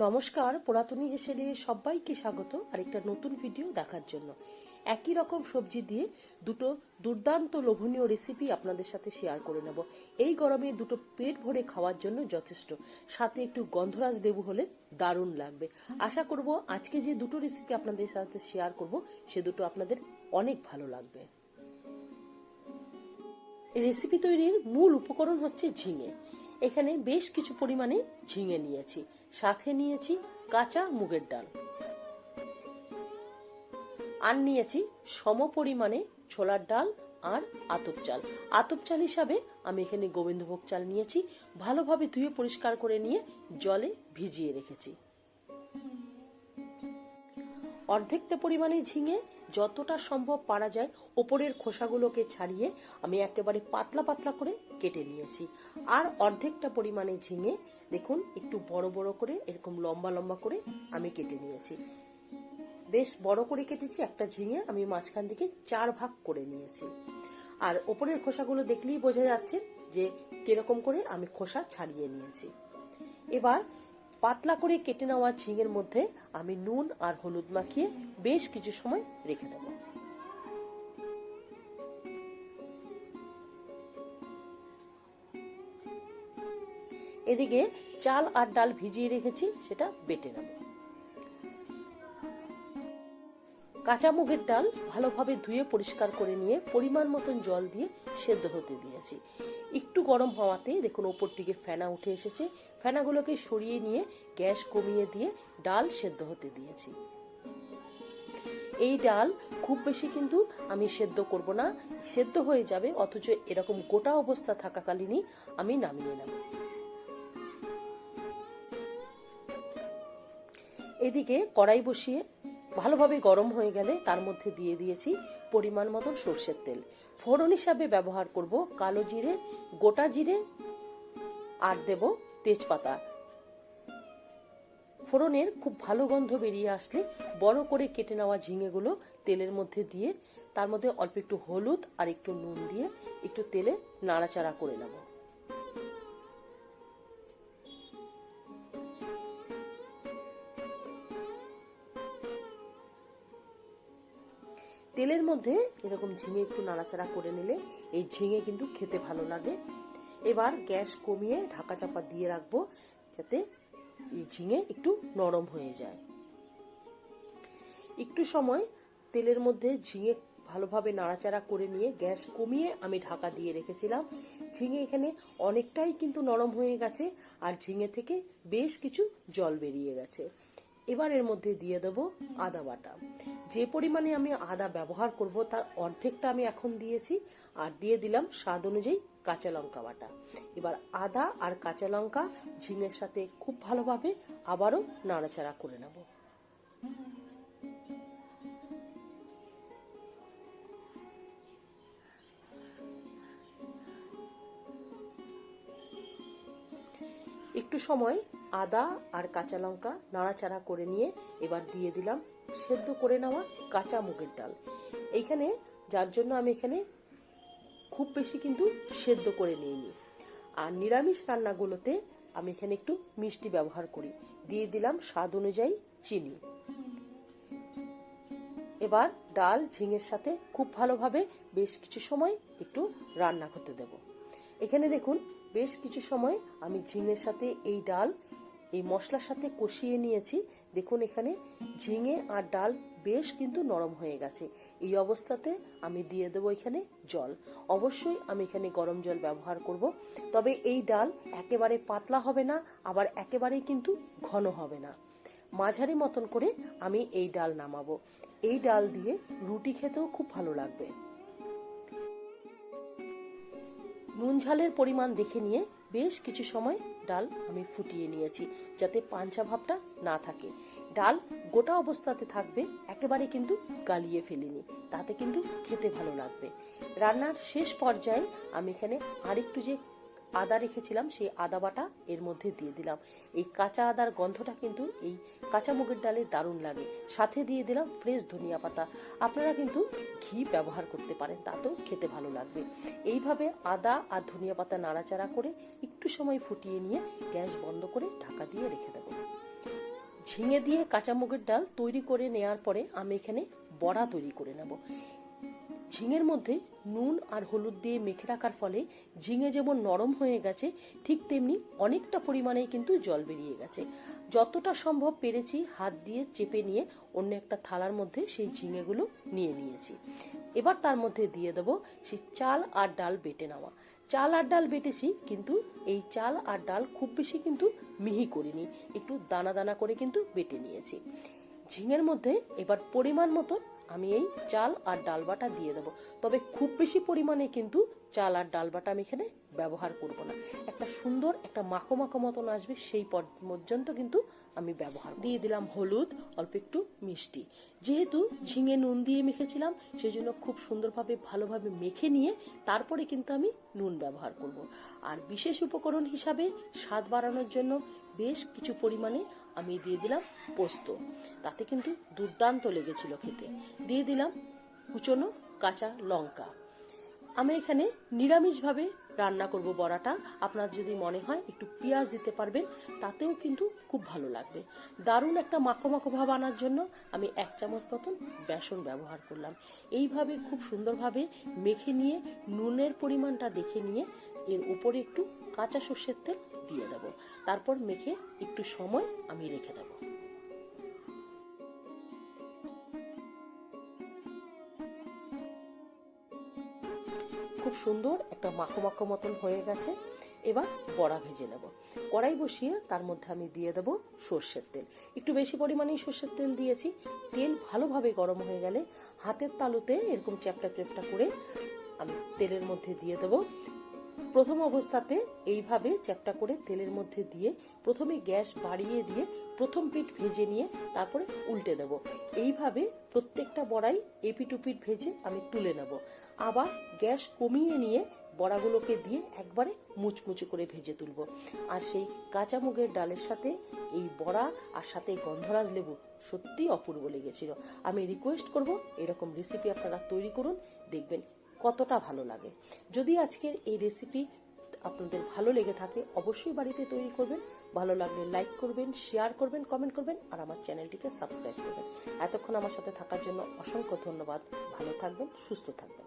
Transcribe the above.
নমস্কার, পুরাতনী হেসেলে সবাইকে স্বাগত। আরেকটা নতুন ভিডিও দেখার জন্য। একই রকম সবজি দিয়ে দুটো দুর্দান্ত লোভনীয় রেসিপি আপনাদের সাথে শেয়ার করে নেব। এই গরমে দুটো পেট ভরে খাওয়ার জন্য যথেষ্ট। সাথে একটু গন্ধরাজ লেবু হলে দারুণ লাগবে। আশা করব আজকে যে দুটো রেসিপি আপনাদের সাথে শেয়ার করব, সে দুটো আপনাদের অনেক ভালো লাগবে। রেসিপি তৈরির মূল উপকরণ হচ্ছে ঝিঙে। এখানে বেশ কিছু পরিমাণে ঝিঙে নিয়েছি। সাথে নিয়েছি কাঁচা মুগের ডাল। আর নিয়েছি সম পরিমাণে ছোলার ডাল আর আতপ চাল। আতপ চাল হিসাবে আমি এখানে গোবিন্দভোগ চাল নিয়েছি। ভালোভাবে ধুয়ে পরিষ্কার করে নিয়ে জলে ভিজিয়ে রেখেছি। অর্ধেকটা পরিমাণে ঝিঙে যতটা সম্ভব পারা যায় ওপরের খোসাগুলোকে ছাড়িয়ে আমি একেবারে পাতলা পাতলা করে কেটে নিয়েছি। আর অর্ধেকটা পরিমাণে ঝিঙে, দেখুন, একটু বড় বড় করে, এরকম লম্বা লম্বা করে আমি কেটে নিয়েছি। বেশ বড় করে কেটেছি একটা ঝিঙে, আমি মাঝখান থেকে চার ভাগ করে নিয়েছি। আর ওপরের খোসাগুলো দেখলেই বোঝা যাচ্ছে যে কীরকম করে আমি খোসা ছাড়িয়ে নিয়েছি। এবার পাতলা করে কেটে নেওয়া ঝিঙের মধ্যে আমি নুন আর হলুদ মাখিয়ে বেশ কিছু সময় রেখে দেব। এদিকে চাল আর ডাল ভিজিয়ে রেখেছি, সেটা বেটে নেব। কাঁচা মুগের ডাল ভালোভাবে ধুয়ে পরিষ্কার করে নিয়ে পরিমাণ মতন জল দিয়ে সেদ্ধ হতে দিয়েছি। একটু গরম হওয়াতে দেখুন ওপর দিকে ফেনা উঠে এসেছে। ফেনাগুলোকে সরিয়ে নিয়ে গ্যাস কমিয়ে দিয়ে ডাল সেদ্ধ হতে দিয়েছি। এই ডাল খুব বেশি কিন্তু আমি সেদ্ধ করব না। সেদ্ধ হয়ে যাবে, অথচ এরকম গোটা অবস্থা থাকাকালীনই আমি নামিয়ে নেব। এদিকে কড়াই বসিয়ে ভালোভাবে গরম হয়ে গেলে তার মধ্যে দিয়ে দিয়েছি পরিমাণ মতন সর্ষের তেল। ফোড়ন হিসাবে ব্যবহার করব কালো জিরে, গোটা জিরে আর দেব তেজপাতা। ফোড়নের খুব ভালো গন্ধ বেরিয়ে আসলে বড় করে কেটে নেওয়া ঝিঙেগুলো তেলের মধ্যে দিয়ে তার মধ্যে অল্প একটু হলুদ আর একটু নুন দিয়ে একটু তেলে নাড়াচাড়া করে নেব। তেলের মধ্যে এরকম ঝিঙে একটু নাড়াচাড়া করে নিলে এই ঝিঙে কিন্তু খেতে ভালো লাগে। এবার গ্যাস কমিয়ে ঢাকা চাপা দিয়ে রাখব যাতে এই ঝিঙে একটু নরম হয়ে যায়। একটু সময় তেলের মধ্যে ঝিঙে ভালোভাবে নাড়াচাড়া করে নিয়ে গ্যাস কমিয়ে আমি ঢাকা দিয়ে রেখেছিলাম। ঝিঙে এখানে অনেকটাই কিন্তু নরম হয়ে গেছে আর ঝিঙে থেকে বেশ কিছু জল বেরিয়ে গেছে। এবার এর মধ্যে দিয়ে দেব আদা বাটা। যে পরিমাণে আমি আদা ব্যবহার করব, তার অর্ধেকটা আমি এখন দিয়েছি আর দিয়ে দিলাম স্বাদ অনুযায়ী কাঁচা লঙ্কা বাটা। এবার আদা আর কাঁচা লঙ্কা ঝিঙের সাথে খুব ভালোভাবে আবারও নাড়াচাড়া করে নেব। একটু সময় আদা আর কাঁচা লঙ্কা নাড়াচাড়া করে নিয়ে এবার দিয়ে দিলাম সেদ্ধ করে নেওয়া কাঁচা মুগের ডাল। এইখানে যার জন্য আমি এখানে খুব বেশি কিন্তু সেদ্ধ করে নিইনি। আর নিরামিষ রান্নাগুলোতে আমি এখানে একটু মিষ্টি ব্যবহার করি। দিয়ে দিলাম স্বাদ অনুযায়ী চিনি। এবার ডাল ঝিঙের সাথে খুব ভালোভাবে বেশ কিছু সময় একটু রান্না করতে দেব। এখানে দেখুন, বেশ কিছু সময় আমি ঝিঙের সাথে এই ডাল এই মশলার সাথে কষিয়ে নিয়েছি। দেখুন এখানে ঝিঙে আর ডাল বেশ কিন্তু নরম হয়ে গেছে। এই অবস্থাতে আমি দিয়ে দেবো এখানে জল। অবশ্যই আমি এখানে গরম জল ব্যবহার করব। তবে এই ডাল একেবারে পাতলা হবে না, আবার একেবারেই কিন্তু ঘন হবে না। মাঝারি মতন করে আমি এই ডাল নামাবো। এই ডাল দিয়ে রুটি খেতেও খুব ভালো লাগবে। নুন ঝালের পরিমাণ দেখে নিয়ে বেশ কিছু সময় ডাল আমি ফুটিয়ে নিয়েছি, যাতে পাঞ্চা ভাবটা না থাকে। ডাল গোটা অবস্থাতে থাকবে, একেবারে কিন্তু গালিয়ে ফেলিনি। তাতে কিন্তু খেতে ভালো লাগবে। রান্নার শেষ পর্যায়ে আমি এখানে আরেকটু যে আদা রেখেছিলাম, সেই আদা বাটা এর মধ্যে দিয়ে দিলাম। এই কাঁচা আদার গন্ধটা কিন্তু এই কাঁচা মুগের ডালে দারুণ লাগে। সাথে দিয়ে দিলাম ফ্রেশ ধনিয়া পাতা। আপনারা কিন্তু ঘি ব্যবহার করতে পারেন, তাতেও খেতে ভালো লাগবে। এইভাবে আদা আর ধনিয়া পাতা নাড়াচাড়া করে একটু সময় ফুটিয়ে নিয়ে গ্যাস বন্ধ করে ঢাকা দিয়ে রেখে দেবো। ঝিঙে দিয়ে কাঁচা মুগের ডাল তৈরি করে নেওয়ার পরে আমি এখানে বড়া তৈরি করে নেব। ঝিঙের মধ্যে নুন আর হলুদ দিয়ে মেখে রাখার ফলে ঝিঙে যেমন নরম হয়ে গেছে, ঠিক তেমনি অনেকটা পরিমাণে কিন্তু জল বেরিয়ে গেছে। যতটা সম্ভব পেরেছি হাত দিয়ে চেপে নিয়ে অন্য একটা থালার মধ্যে সেই ঝিঙেগুলো নিয়ে নিয়েছি। এবার তার মধ্যে দিয়ে দেবো সেই চাল আর ডাল বেটে নেওয়া। চাল আর ডাল বেটেছি কিন্তু এই চাল আর ডাল খুব বেশি কিন্তু মিহি করিনি, একটু দানা দানা করে কিন্তু বেটে নিয়েছি। ঝিঙের মধ্যে এবার পরিমাণ মতো আমি এই চাল আর ডাল বাটা দিয়ে দেবো। তবে খুব বেশি পরিমাণে কিন্তু চাল আর ডাল বাটা আমি এখানে ব্যবহার করব না। একটা সুন্দর, একটা মাখো মাখো মতন আসবে, সেই পর- পর্যন্ত কিন্তু আমি ব্যবহার দিয়ে দিলাম হলুদ, অল্প একটু মিষ্টি। যেহেতু ঝিঙে নুন দিয়ে মেখেছিলাম সেই জন্য খুব সুন্দরভাবে, ভালোভাবে মেখে নিয়ে তারপরে কিন্তু আমি নুন ব্যবহার করব। আর বিশেষ উপকরণ হিসাবে স্বাদ বাড়ানোর জন্য বেশ কিছু পরিমাণে আমি দিয়ে দিলাম পোস্ত। তাতে কিন্তু দুর্দান্ত লেগেছিল খেতে। দিয়ে দিলাম কুচনো কাঁচা লঙ্কা। আমি এখানে নিরামিষভাবে রান্না করব বড়াটা। আপনার যদি মনে হয় একটু পেঁয়াজ দিতে পারবেন, তাতেও কিন্তু খুব ভালো লাগবে। দারুণ একটা মাখো মাখো ভাব আনার জন্য আমি এক চামচ মতন বেসন ব্যবহার করলাম। এইভাবে খুব সুন্দরভাবে মেখে নিয়ে, নুনের পরিমাণটা দেখে নিয়ে, এর উপরে একটু কাঁচা সর্ষের তেল দিয়ে দেবো। তারপর মেখে একটু সময় আমি রেখে দেবো। সুন্দর, একটা মাখো মাখো মতন হয়ে গেছে। এবার বড়া ভেজে নেব। কড়াই বসিয়ে তার মধ্যে আমি দিয়ে দেব সর্ষের তেল। একটু বেশি পরিমাণেই সর্ষের তেল দিয়েছি। তেল ভালোভাবে গরম হয়ে গেলে হাতের তালুতে এরকম চ্যাপটা চ্যাপটা করে আমি তেলের মধ্যে দিয়ে দেব। প্রথম অবস্থাতে এইভাবে চ্যাপটা করে তেলের মধ্যে দিয়ে প্রথমে গ্যাস বাড়িয়ে দিয়ে প্রথম পিঠ ভেজে নিয়ে তারপরে উল্টে দেব। এইভাবে প্রত্যেকটা বড়াই এপিটুপিট ভেজে আমি তুলে নেব। আবার গ্যাস কমিয়ে নিয়ে বড়াগুলোকে দিয়ে একবারে মুচমুচু করে ভেজে তুলব। আর সেই কাঁচা মুগের ডালের সাথে এই বড়া আর সাথে গন্ধরাজ লেবু সত্যি অপূর্ব লেগেছিল। আমি রিকোয়েস্ট করব এরকম রেসিপি আপনারা তৈরি করুন, দেখবেন কতটা ভালো লাগে। যদি আজকের এই রেসিপি আপনাদের ভালো লেগে থাকে, অবশ্যই বাড়িতে তৈরি করবেন। ভালো লাগলে লাইক করবেন শেয়ার করবেন কমেন্ট করবেন, আর আমার চ্যানেলটিকে সাবস্ক্রাইব করবেন। এতক্ষণ আমার সাথে থাকার জন্য অসংখ্য ধন্যবাদ। ভালো থাকবেন, সুস্থ থাকবেন।